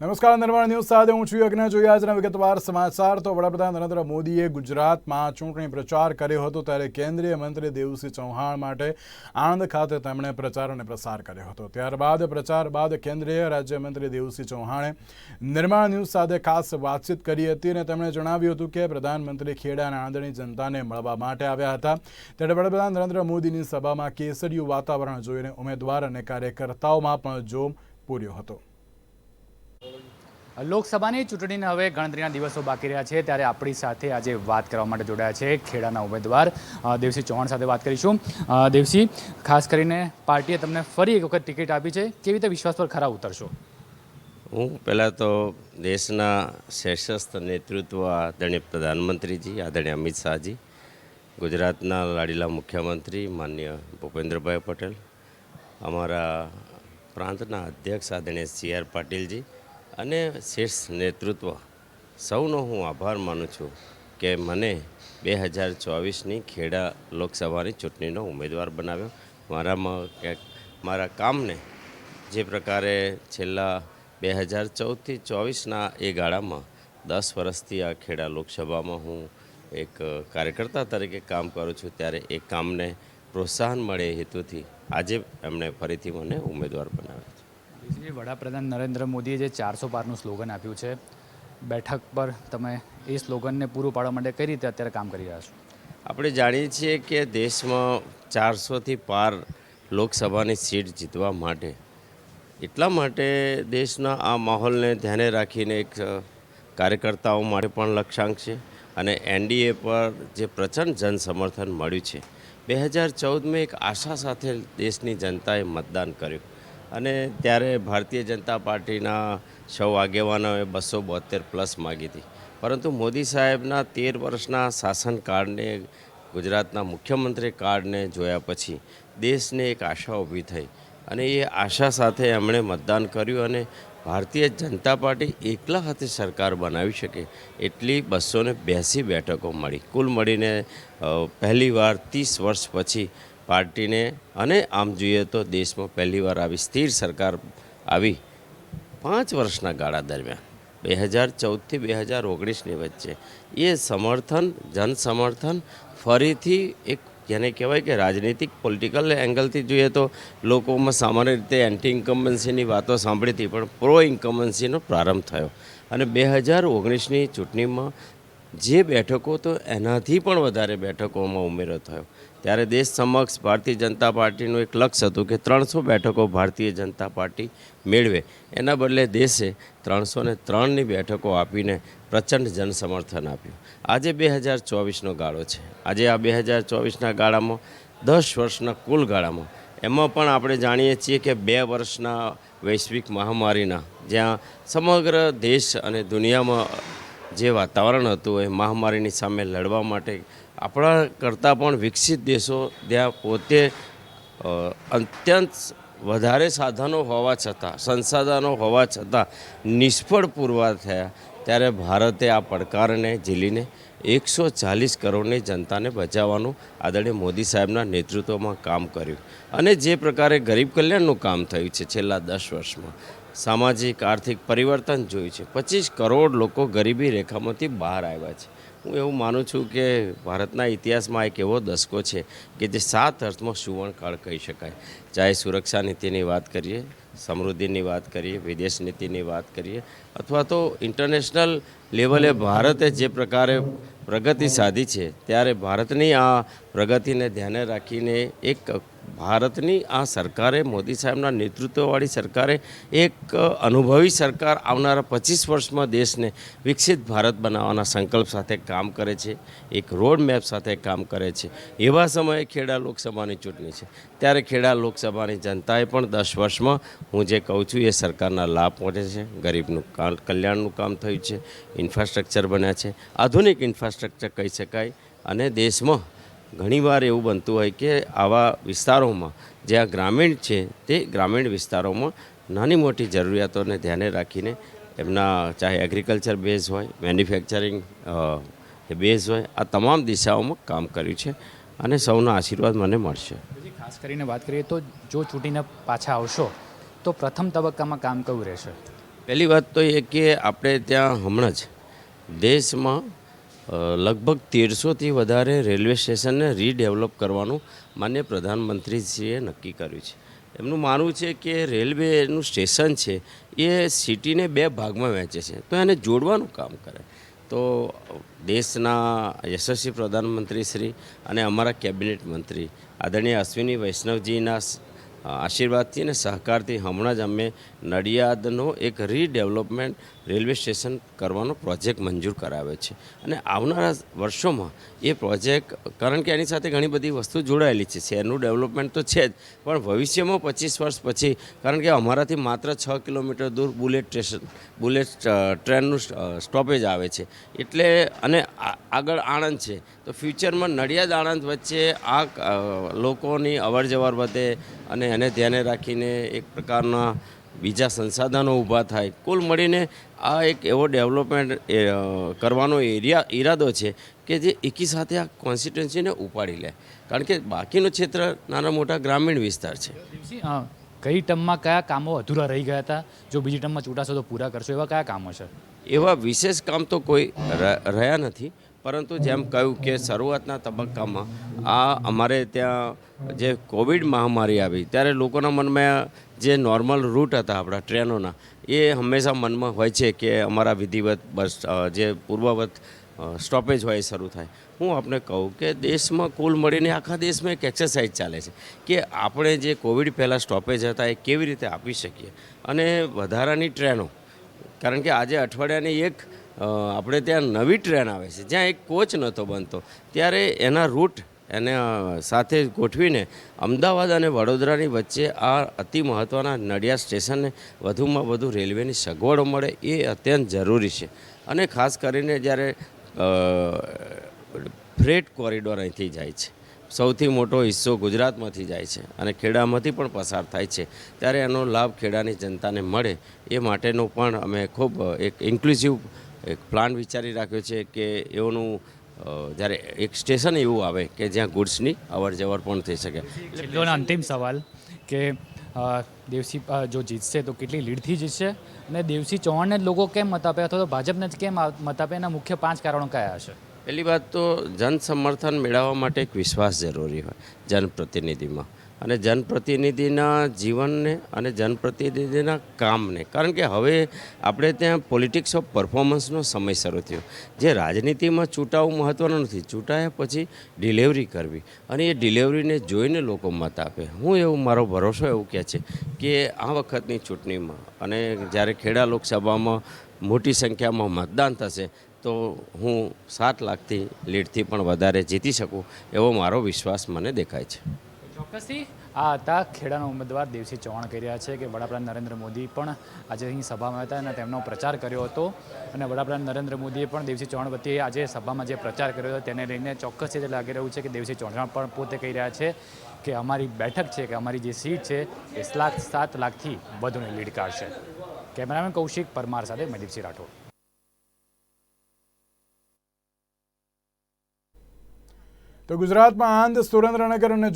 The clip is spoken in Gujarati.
નમસ્કાર, નિર્માણ ન્યૂઝ સાથે હું છું યજ્ઞ. જોઈએ આજના વિગતવાર સમાચાર. તો વડાપ્રધાન નરેન્દ્ર મોદીએ ગુજરાતમાં ચૂંટણી પ્રચાર કર્યો હતો ત્યારે કેન્દ્રીય મંત્રી દેવસિંહ ચૌહાણ માટે આણંદ ખાતે તેમણે પ્રચાર અને પ્રસાર કર્યો હતો. ત્યારબાદ પ્રચાર બાદ કેન્દ્રીય રાજ્યમંત્રી દેવસિંહ ચૌહાણે નિર્માણ ન્યૂઝ સાથે ખાસ વાતચીત કરી હતી અને તેમણે જણાવ્યું હતું કે પ્રધાનમંત્રી ખેડા અને આણંદની જનતાને મળવા માટે આવ્યા હતા. ત્યારે વડાપ્રધાન નરેન્દ્ર મોદીની સભામાં કેસરિયું વાતાવરણ જોઈને ઉમેદવાર અને કાર્યકર્તાઓમાં પણ જોમ પૂર્યો હતો. લોકસભાની ચૂંટણીને હવે ગણતરીના દિવસો બાકી રહ્યા છે, ત્યારે આપણી સાથે આજે વાત કરવા માટે જોડાયા છે ખેડાના ઉમેદવાર દેવસિંહ ચૌહાણ સાથે વાત કરીશું. દેવસિંહ, ખાસ કરીને પાર્ટીએ તમને ફરી એક વખત ટિકિટ આપી છે, કેવી રીતે વિશ્વાસ પર ખરા ઉતરશો? હું પહેલાં તો દેશના શ્રેષ્ઠ નેતૃત્વ આદરણીય પ્રધાનમંત્રીજી, આદરણીય અમિત શાહજી, ગુજરાતના લાડીલા મુખ્યમંત્રી માન્ય ભૂપેન્દ્રભાઈ પટેલ, અમારા પ્રાંતના અધ્યક્ષ આદરણીય સી આર પાટીલજી અને શીર્ષ નેતૃત્વ. સૌનો હું આભાર માનું છું કે મને બે હજાર ચોવીસની ખેડા લોકસભાની ચૂંટણીનો ઉમેદવાર બનાવ્યો. મારામાં ક્યાંક, મારા કામને જે પ્રકારે છેલ્લા બે હજાર ચૌદથી ચોવીસના એ ગાળામાં દસ વર્ષથી આ ખેડા લોકસભામાં હું એક કાર્યકર્તા તરીકે કામ કરું છું, ત્યારે એ કામને પ્રોત્સાહન મળે હેતુથી આજે એમણે ફરીથી મને ઉમેદવાર બનાવ્યો. છે. વડાપ્રધાન નરેન્દ્ર મોદીએ જે ચારસો પારનું સ્લોગન આપ્યું છે, બેઠક પર તમે એ સ્લોગનને પૂરું પાડવા માટે કઈ રીતે અત્યારે કામ કરી રહ્યા છો? આપણે જાણીએ છીએ કે દેશમાં ચારસોથી પાર લોકસભાની સીટ જીતવા માટે એટલા માટે દેશના આ માહોલને ધ્યાને રાખીને એક કાર્યકર્તાઓ માટે પણ લક્ષ્યાંક છે અને એનડીએ પર જે પ્રચંડ જનસમર્થન મળ્યું છે. બે હજાર ચૌદમાં એક આશા સાથે દેશની જનતાએ મતદાન કર્યું. અને ત્યારે ભારતીય જનતા પાર્ટીના સૌ આગેવાનોએ બસો બોતેર પ્લસ માગી હતી. પરંતુ મોદી સાહેબના તેર વર્ષના શાસનકાળને ગુજરાતના મુખ્યમંત્રી કાળને જોયા પછી દેશને એક આશા ઊભી થઈ અને એ આશા સાથે એમણે મતદાન કર્યું અને ભારતીય જનતા પાર્ટી એકલા હાથે સરકાર બનાવી શકે એટલી બસો બેઠકો મળી. કુલ મળીને પહેલીવાર ત્રીસ વર્ષ પછી પાર્ટીને અને આમ જોઈએ તો દેશમાં પહેલીવાર આવી સ્થિર સરકાર આવી પાંચ વર્ષના ગાળા દરમિયાન. બે હજાર ચૌદથી બે હજાર ઓગણીસની વચ્ચે. એ સમર્થન જન સમર્થન ફરીથી એક જેને કહેવાય કે રાજનીતિક પોલિટિકલ એંગલથી જોઈએ તો લોકોમાં સામાન્ય રીતે એન્ટી ઇન્કમ્બન્સીની વાતો સાંભળી હતી, પણ પ્રો ઇન્કમ્બન્સીનો પ્રારંભ થયો. અને બે હજાર ઓગણીસની ચૂંટણીમાં જે બેઠકો તો એનાથી પણ વધારે બેઠકોમાં ઉમેરો થયો. ત્યારે દેશ સમક્ષ ભારતીય જનતા પાર્ટીનું એક લક્ષ્ય હતું કે ત્રણસો બેઠકો ભારતીય જનતા પાર્ટી મેળવે. એના બદલે દેશે ત્રણસો ને ત્રણની બેઠકો આપીને પ્રચંડ જનસમર્થન આપ્યું. આજે બે હજાર ચોવીસનો ગાળો છે. આજે આ બે હજાર ચોવીસના ગાળામાં દસ વર્ષના કુલ ગાળામાં. એમાં પણ આપણે જાણીએ છીએ કે બે વર્ષના વૈશ્વિક મહામારીના જ્યાં સમગ્ર દેશ અને દુનિયામાં જે વાતાવરણ હતું એ મહામારીની સામે લડવા માટે આપણા કરતાં પણ વિકસિત દેશો ત્યાં પોતે અત્યંત વધારે સાધનો હોવા છતાં, સંસાધનો હોવા છતાં નિષ્ફળ પૂરવાર થયા, ત્યારે ભારતે આ પડકારને ઝીલીને એકસો ચાલીસ કરોડની જનતાને બચાવવાનું આદરણીય મોદી સાહેબના નેતૃત્વમાં કામ કર્યું. અને જે પ્રકારે ગરીબ કલ્યાણનું કામ થયું છે છેલ્લા દસ વર્ષમાં, સામાજિક, આર્થિક પરિવર્તન જોયું છે. પચીસ કરોડ લોકો ગરીબી રેખામાંથી બહાર આવ્યા છે. હું એવું માનું છું કે ભારતના ઇતિહાસમાં એક એવો દસકો છે કે જે સાત અર્થમાં સુવર્ણકાળ કહી શકાય. ચાહે સુરક્ષા નીતિની વાત કરીએ, સમૃદ્ધિની વાત કરીએ, વિદેશ નીતિની વાત કરીએ, અથવા તો ઇન્ટરનેશનલ લેવલે ભારતે જે પ્રકારે પ્રગતિ સાધી છે, ત્યારે ભારતની આ પ્રગતિને ધ્યાને રાખીને એક ભારતની આ સરકારે, મોદી સાહેબના નેતૃત્વવાળી સરકારે એક અનુભવી સરકાર આવનારા પચીસ વર્ષમાં દેશને વિકસિત ભારત બનાવવાના સંકલ્પ સાથે કામ કરે છે, એક રોડ મેપ સાથે કામ કરે છે. એવા સમયે ખેડા લોકસભાની ચૂંટણી છે. ત્યારે ખેડા લોકસભાની જનતાએ પણ દસ વર્ષમાં, હું જે કહું છું, એ સરકારના લાભ પહોંચે છે. ગરીબનું કલ્યાણનું કામ થયું છે. ઇન્ફ્રાસ્ટ્રક્ચર બન્યા છે. આધુનિક ઇન્ફ્રાસ્ટ્રક્ચર કહી શકાય અને દેશમાં ઘણીવાર એવું બનતું હોય કે આવા વિસ્તારોમાં જ્યાં ગ્રામીણ છે તે ગ્રામીણ વિસ્તારોમાં નાની મોટી જરૂરિયાતોને ધ્યાને રાખીને એમના ચાહે એગ્રીકલ્ચર બેઝ હોય મેન્યુફેક્ચરિંગ બેઝ હોય આ તમામ દિશાઓમાં કામ કર્યું છે અને સૌના આશીર્વાદ મને મળશે. ખાસ કરીને વાત કરીએ તો જો ચૂંટીને પાછા આવશો તો પ્રથમ તબક્કામાં કામ કયું રહેશે? પહેલી વાત તો એ કે આપણે ત્યાં હમણાં જ દેશમાં લગભગ તેરસોથી વધારે રેલવે સ્ટેશનને રીડેવલપ કરવાનું માન્ય પ્રધાનમંત્રીશ્રીએ નક્કી કર્યું છે. એમનું માનવું છે કે રેલવેનું સ્ટેશન છે, એ સિટીને બે ભાગમાં વહેંચે છે. તો એને જોડવાનું કામ કરે. તો દેશના યશસ્વી પ્રધાનમંત્રી શ્રી અને અમારા કેબિનેટ મંત્રી, આદરણીય અશ્વિની વૈષ્ણવજીના આશીર્વાદથી અને સહકારથી હમણાં જ અમે નડિયાદનો એક રીડેવલપમેન્ટ રેલવે સ્ટેશન કરવાનો પ્રોજેક્ટ મંજૂર કરાવે છે. અને આવનારા વર્ષોમાં એ પ્રોજેક્ટ, કારણ કે એની સાથે ઘણી બધી વસ્તુ જોડાયેલી છે. શહેરનું ડેવલપમેન્ટ તો છે જ, પણ ભવિષ્યમાં પચીસ વર્ષ પછી, કારણ કે અમારાથી માત્ર છ કિલોમીટર દૂર બુલેટ સ્ટેશન, બુલેટ ટ્રેનનું સ્ટોપેજ આવે છે. એટલે, અને આગળ આણંદ છે. તો ફ્યુચરમાં નડિયાદ, આણંદ વચ્ચે આ લોકોની અવર જવર વધે અને એને ધ્યાને રાખીને એક પ્રકારના બીજા સંસાધનો ઊભા થાય. કુલ મળીને આ એક એવો ડેવલપમેન્ટ કરવાનો એરિયા ઈરાદો છે કે જે એકી સાથે આ કોન્સ્ટિટ્યુન્સીને ઉપાડી લે. કારણ કે બાકીનું ક્ષેત્ર નાના મોટા ગ્રામીણ વિસ્તાર છે. કઈ ટર્મમાં કયા કામો અધૂરા રહી ગયા હતા? જો બીજી ટર્મમાં ચૂંટાશો તો પૂરા કરશો. એવા કયા કામો છે? એવા વિશેષ કામ તો કોઈ રહ્યા નથી. પરંતુ જેમ કહ્યું કે શરૂઆતના તબક્કામાં આ અમારે ત્યાં જે કોવિડ મહામારી આવી ત્યારે લોકોના મનમાં જે નોર્મલ રૂટ હતા આપણા ટ્રેનોના, એ હંમેશા મનમાં હોય છે કે અમારા વિધિવત બસ જે પૂર્વવત સ્ટોપેજ હોય એ શરૂ થાય. હું આપને કહું કે દેશમાં કુલ મળીને આખા દેશમાં એક એક્સરસાઇઝ ચાલે છે કે આપણે જે કોવિડ પહેલાં સ્ટોપેજ હતા એ કેવી રીતે આપી શકીએ. અને વધારાની ટ્રેનો, કારણ કે આજે અઠવાડિયાની એક આપણે ત્યાં નવી ટ્રેન આવે છે, જ્યાં એક કોચ નહોતો બનતો, ત્યારે એના રૂટ એને સાથે ગોઠવીને અમદાવાદ અને વડોદરાની વચ્ચે આ અતિ મહત્ત્વના નડિયાદ સ્ટેશનને વધુમાં વધુ રેલવેની સગવડો મળે એ અત્યંત જરૂરી છે. અને ખાસ કરીને જ્યારે ફ્રેટ કોરિડોર અહીંથી જાય છે. સૌથી મોટો હિસ્સો ગુજરાતમાંથી જાય છે અને ખેડામાંથી પણ પસાર થાય છે. ત્યારે એનો લાભ ખેડાની જનતાને મળે એ માટેનો પણ અમે ખૂબ એક ઇન્ક્લુઝિવ એક પ્લાન વિચારી રાખ્યો છે કે એઓનું જ્યારે એક સ્ટેશન એવું આવે કે જ્યાં ગુડ્સની અવર જવર પણ થઈ શકે. છેલ્લો અંતિમ સવાલ કે દેવસી જો જીતશે તો કેટલી લીડથી જીતશે? અને દેવસી ચૌહાણને જ લોકો કેમ મત આપે અથવા તો ભાજપને જ કેમ મત આપે એના મુખ્ય પાંચ કારણો કયા હશે? પહેલી વાત તો જન સમર્થન મેળવવા માટે એક વિશ્વાસ જરૂરી હોય જનપ્રતિનિધિમાં. અને જનપ્રતિનિધિના જીવનને અને જનપ્રતિનિધિના કામને. કારણ કે હવે આપણે ત્યાં પોલિટિક્સ ઓફ પરફોર્મન્સનો સમય શરૂ થયો. જે રાજનીતિમાં ચૂંટાવું મહત્ત્વનું નથી. ચૂંટાયા પછી ડિલિવરી કરવી. અને એ ડિલિવરીને જોઈને લોકો મત આપે. હું એવું, મારો ભરોસો એવું કહે છે કે આ વખતની ચૂંટણીમાં અને જ્યારે ખેડા લોકસભામાં મોટી સંખ્યામાં મતદાન થશે, તો હું સાત લાખથી લીડથી પણ વધારે જીતી શકું એવો મારો વિશ્વાસ મને દેખાય છે. ચોક્કસથી આ હતા ખેડાના ઉમેદવાર દેવસી ચૌહાણ કહી રહ્યા છે કે વડાપ્રધાન નરેન્દ્ર મોદી પણ આજે અહીં સભામાં હતા અને તેમનો પ્રચાર કર્યો હતો. અને વડાપ્રધાન નરેન્દ્ર મોદીએ પણ દેવસી ચૌહાણ વતી આજે સભામાં જે પ્રચાર કર્યો હતો તેને લઈને ચોક્કસ રીતે લાગી રહ્યું છે કે દેવસી ચૌહાણ પણ પોતે કહી રહ્યા છે કે અમારી બેઠક છે કે અમારી જે સીટ છે એ લાખ સાત લાખથી વધુની લીડ કાઢશે કેમેરામેન કૌશિક પરમાર સાથે મદીપસિંહ રાઠોડ. તો ગુજરાતમાં આંધ સુરેન્દ્રનગર અને